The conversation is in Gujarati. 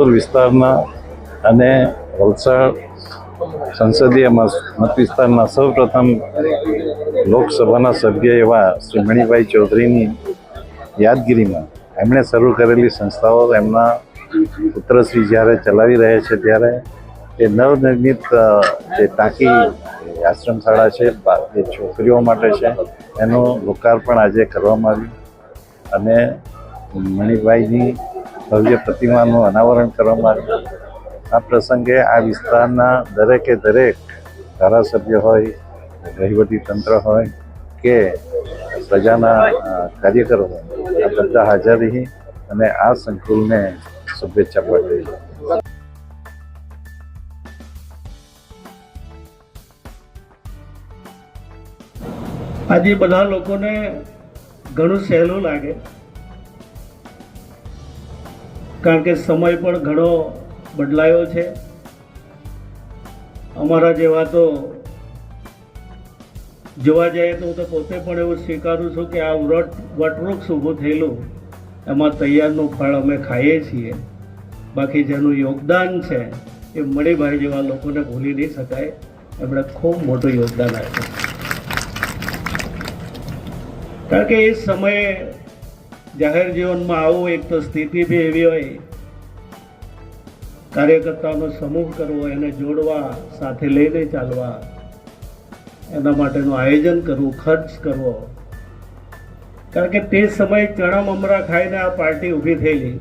જેતપુર વિસ્તારના અને વલસાડ સંસદીય મત વિસ્તારના સૌપ્રથમ લોકસભાના સભ્ય એવા શ્રી મણિભાઈ ચૌધરીની યાદગીરીમાં એમણે શરૂ કરેલી સંસ્થાઓ એમના પુત્રશ્રી જ્યારે ચલાવી રહ્યા છે ત્યારે એ નવનિર્મિત જે ટાંકી આશ્રમશાળા છે જે છોકરીઓ માટે છે, એનું લોકાર્પણ આજે કરવામાં આવ્યું અને મણિભાઈની ભવ્ય પ્રતિમાનું અનાવરણ કરવામાં આવ્યું. આ પ્રસંગે આ વિસ્તારના દરેકે દરેક ધારાસભ્ય હોય, વહીવટી તંત્ર હોય કે પ્રજાના કાર્યકરો આ બધા હાજર રહી અને આ સંકુલને શુભેચ્છા પાઠવી. આજે બધા લોકોને ઘણું સહેલું લાગે. કારણ કે સમય પણ ઘણો બદલાયો છે. અમારા જેવા તો જોવા જઈએ તો હું તો પોતે પણ એવું સ્વીકારું છું કે આ વ્રત, વટવૃક્ષ ઊભું થયેલું, એમાં તૈયારનું ફળ અમે ખાઈએ છીએ. બાકી જેનું યોગદાન છે, એ મણિભાઈ જેવા લોકોને ભૂલી નહીં શકાય. એમણે ખૂબ મોટું યોગદાન આપ્યું. કારણ કે એ સમયે જાહેર જીવનમાં આવું એક તો સ્થિતિ બી એવી હોય, કાર્યકર્તાઓનો સમૂહ કરવો, એને જોડવા, સાથે લઈને ચાલવા, એના માટેનું આયોજન કરવું, ખર્ચ કરવો. કારણ કે તે સમયે ચણા મમરા ખાઈને આ પાર્ટી ઊભી થયેલી.